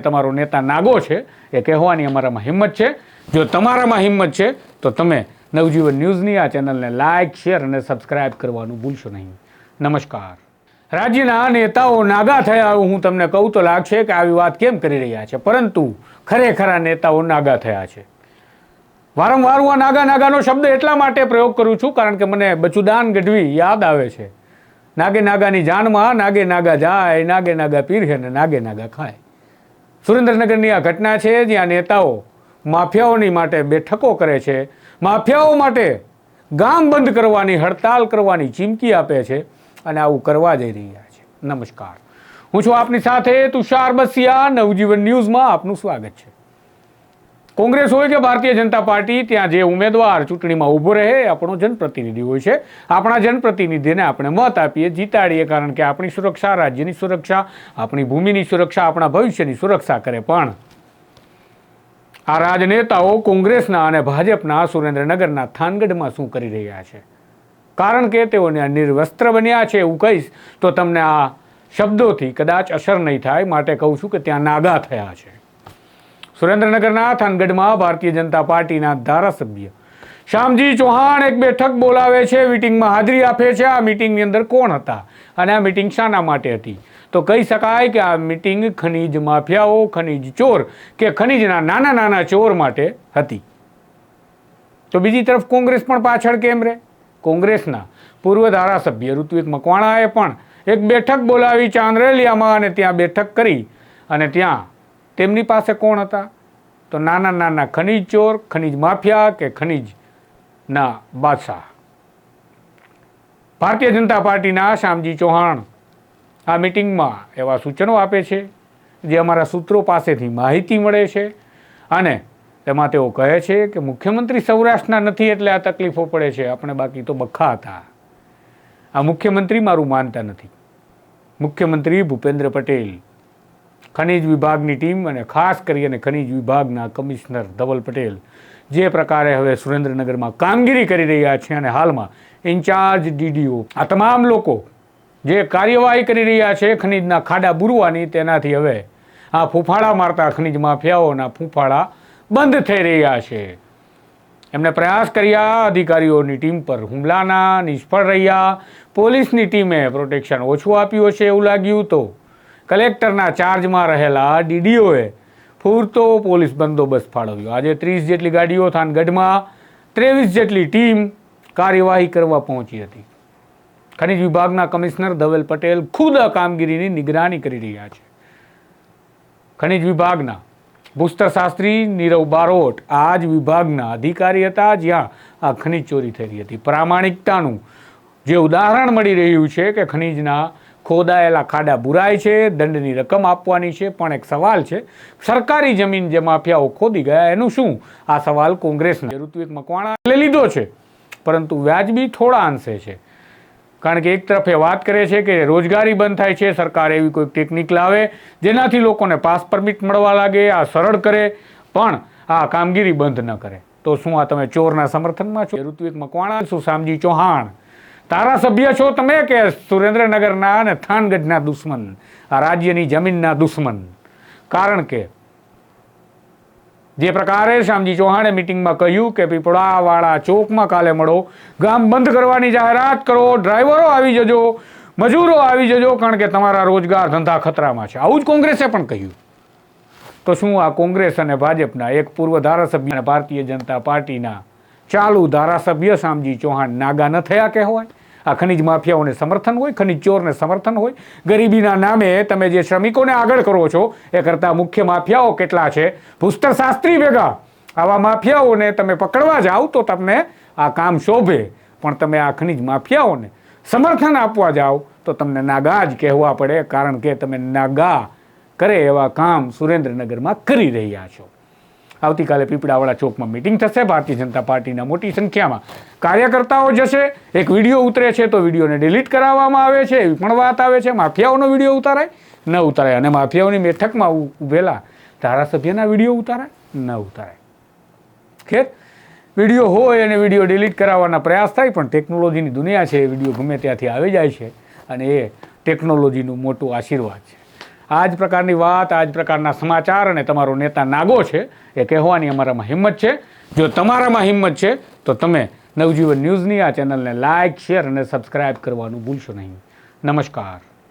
તમારો નેતા નાગો છે, એ કહેવાની અમારામાં હિંમત છે. જો તમારામાં હિંમત છે, તો તમે નવજીવન ન્યૂઝની આ ચેનલને લાઇક શેર અને સબસ્ક્રાઇબ કરવાનું ભૂલશો નહીં. નમસ્કાર. રાજ્યના નેતાઓ નાગા થયા હું તમને કહું તો લાગશે કે આવી વાત કેમ કરી રહ્યા છે? પરંતુ ખરેખર નેતાઓ નાગા થયા છે. વારંવાર હું આ નાગા નાગાનો શબ્દ એટલા માટે પ્રયોગ કરું છું, કારણ કે મને બચુદાન ગઢવી યાદ આવે છે. નાગે નાગાની જાનમાં, નાગે નાગા જાય, નાગે નાગા પીરહે ને નાગે નાગા ખાય. સુરેન્દ્રનગરની આ ઘટના છે, જ્યાં નેતાઓ માફિયાઓની માટે બેઠકો કરે છે. માફિયાઓ માટે ગામ બંધ કરવાની, હડતાલ કરવાની ચીમકી આપે છે અને આવું કરવા જઈ રહ્યા છે. નમસ્કાર. હું છું આપની સાથે તુષાર બસિયા. નવજીવન ન્યૂઝમાં આપનું સ્વાગત છે. કોંગ્રેસ હોય કે ભારતીય જનતા પાર્ટી, ત્યાં જે ઉમેદવાર ચૂંટણીમાં ઊભો રહે આપણો જનપ્રતિનિધિ હોય છે. આપણા જનપ્રતિનિધિને આપણે મત આપીએ, જીતાડીએ, કારણ કે આપણી સુરક્ષા, રાજ્યની સુરક્ષા, આપણી ભૂમિની સુરક્ષા, આપણા ભવિષ્યની સુરક્ષા કરે પણ. આ રાજનેતાઓ કોંગ્રેસના અને ભાજપના સુરેન્દ્રનગરના થાનગઢમાં શું કરી રહ્યા છે? કારણ કે તેઓને નિર્વસ્ત્ર બન્યા છે એવું કહીશ, તો તમને આ શબ્દોથી કદાચ અસર નહીં થાય. માટે કહું છું કે ત્યાં નાગા થયા છે. સુરેન્દ્રનગરના થાનગઢમાં ભારતીય જનતા પાર્ટીના ધારાસભ્ય શ્યામજી ચૌહાણ એક બેઠક બોલાવે છે, મિટિંગમાં હાજરી આપે છે. આ મિટિંગની અંદર કોણ હતા અને આ મિટિંગ શાના માટે હતી? તો કહી શકાય કે આ મિટિંગ ખનીજ માફિયાઓ, ખનીજ ચોર કે ખનીજના નાના નાના ચોર માટે હતી. તો બીજી તરફ કોંગ્રેસ પણ પાછળ કેમ રહે? કોંગ્રેસના પૂર્વ ધારાસભ્ય ઋત્વિક મકવાણાએ પણ એક બેઠક બોલાવી, ચાંદ્રેલિયામાં અને ત્યાં બેઠક કરી અને ત્યાં તેમની પાસે કોણ હતા? તો નાના નાના ખનીજ ચોર, ખનીજ માફિયા કે ખનીજના બાદશાહ. ભારતીય જનતા પાર્ટીના શ્યામજી ચૌહાણ આ મિટિંગમાં એવા સૂચનો આપે છે, જે અમારા સૂત્રો પાસેથી માહિતી મળે છે અને તેમાં તેઓ કહે છે કે મુખ્યમંત્રી સૌરાષ્ટ્રના નથી એટલે આ તકલીફો પડે છે, આપણે બાકી તો બખા હતા. આ મુખ્યમંત્રી મારું માનતા નથી. મુખ્યમંત્રી ભૂપેન્દ્ર પટેલ ખનિજ વિભાગની ટીમ અને ખાસ કરીને ખનિજ વિભાગના કમિશનર ધવલ પટેલ, જે પ્રકારે હવે સુરેન્દ્રનગરમાં કામગીરી કરી રહ્યા છે અને હાલમાં ઇન્ચાર્જ ડીડીઓ આ તમામ લોકો જે કાર્યવાહી કરી રહ્યા છે ખનિજના ખાડા બુરવાની, તેનાથી હવે આ ફૂફાળા મારતા ખનિજ માફિયાઓના ફૂફાળા બંધ થઈ રહ્યા છે. એમણે પ્રયાસ કર્યા, અધિકારીઓની ટીમ પર હુમલાના નિષ્ફળ રહ્યા, પોલીસની ટીમે પ્રોટેક્શન ઓછું આપ્યું હશે એવું લાગ્યું તો કલેક્ટરના ચાર્જમાં રહેલા ડીડીઓએ પૂરતો પોલીસ બંદોબસ્ત ફાળવ્યો. આજે ત્રીસ જેટલી ગાડીઓ થાનગઢમાં, ત્રેવીસ જેટલી ટીમ કાર્યવાહી કરવા પહોંચી હતી. ખનિજ વિભાગના કમિશનર ધવેલ પટેલ ખુદ આ કામગીરીની નિગરાની કરી રહ્યા છે. ખનિજ વિભાગના ભૂસ્તર શાસ્ત્રી નીરવ બારોટ આ જ વિભાગના અધિકારી હતા જ્યાં આ ખનિજ ચોરી થઈ રહી હતી. પ્રામાણિકતાનું જે ઉદાહરણ મળી રહ્યું છે કે ખનિજના ખોદાયેલા ખાડા બુરાય છે, દંડની રકમ આપવાની છે, પણ એક સવાલ છે, સરકારી જમીન જે માફિયાઓ ખોદી ગયા, એનું શું? આ સવાલ કોંગ્રેસના ઋત્વિક મકવાણા લીધો છે, પરંતુ વ્યાજબી થોડા અંશે છે. કારણ કે એક તરફે વાત કરે છે કે રોજગારી બંધ થાય છે, સરકાર એવી કોઈ ટેકનિક લાવે, જેનાથી લોકોને પાસ પરમિટ મળવા લાગે, આ સરળ કરે, પણ આ કામગીરી બંધ ન કરે. તો શું આ તમે ચોરના સમર્થનમાં છો? ઋત્વિક મકવાણા શું શામજી ચૌહાણ. ધારાસભ્ય છો તમે કે સુરેન્દ્રનગરના અને થાનગઢના દુશ્મન? આ રાજ્યની જમીનના દુશ્મન. કારણ કે જે પ્રકારે શ્યામજી ચૌહાણે મિટિંગમાં કહ્યું કે પીપળાવાળા ચોકમાં કાલે મળો, ગામ બંધ કરવાની જાહેરાત કરો, ડ્રાઈવરો આવી જજો, મજૂરો આવી જજો, કારણ કે તમારા રોજગાર ધંધા ખતરામાં છે. આવું જ કોંગ્રેસે પણ કહ્યું. તો શું આ કોંગ્રેસ અને ભાજપના એક પૂર્વ ધારાસભ્ય અને ભારતીય જનતા પાર્ટીના ચાલુ ધારાસભ્ય શામજી ચૌહાણ નાગા ન થયા કહેવાય આ ખનિજ માફિયાઓને સમર્થન હોય, ખનિજ ચોરને સમર્થન હોય. ગરીબીના નામે તમે જે શ્રમિકોને આગળ કરો છો, એ કરતાં મુખ્ય માફિયાઓ કેટલા છે? ભૂસ્તર શાસ્ત્રી ભેગા. આવા માફિયાઓને તમે પકડવા જાઓ તો તમને આ કામ શોભે. પણ તમે આ ખનિજ માફિયાઓને સમર્થન આપવા જાઓ તો તમને નાગા જ કહેવા પડે, કારણ કે તમે નાગા કરે એવા કામ સુરેન્દ્રનગરમાં કરી રહ્યા છો. આવતીકાલે પીપળાવાળા ચોકમાં મિટિંગ થશે. ભારતીય જનતા પાર્ટીના મોટી સંખ્યામાં કાર્યકર્તાઓ જશે. એક વીડિયો ઉતરે છે તો વિડીયોને ડિલીટ કરાવવામાં આવે છે. એવી પણ વાત આવે છે. માફિયાઓનો વીડિયો ઉતારાય? ન ઉતારાય. અને માફિયાઓની બેઠકમાં ઉભેલા ધારાસભ્યના વીડિયો ઉતારાય? ન ઉતારાય. ખેર, વીડિયો હોય અને વીડિયો ડિલીટ કરાવવાના પ્રયાસ થાય, પણ ટેકનોલોજીની દુનિયા છે. એ વીડિયો ગમે ત્યાંથી આવી જાય છે. અને એ ટેકનોલોજીનું મોટું આશીર્વાદ છે. આ જ પ્રકારની વાત આ જ પ્રકારના સમાચાર અને તમારો નેતા નાગો છે, એ કહેવાની અમારામાં હિંમત છે. જો તમારામાં હિંમત છે, તો તમે નવજીવન ન્યૂઝની આ ચેનલને લાઇક શેર અને સબસ્ક્રાઇબ કરવાનું ભૂલશો નહીં. નમસ્કાર.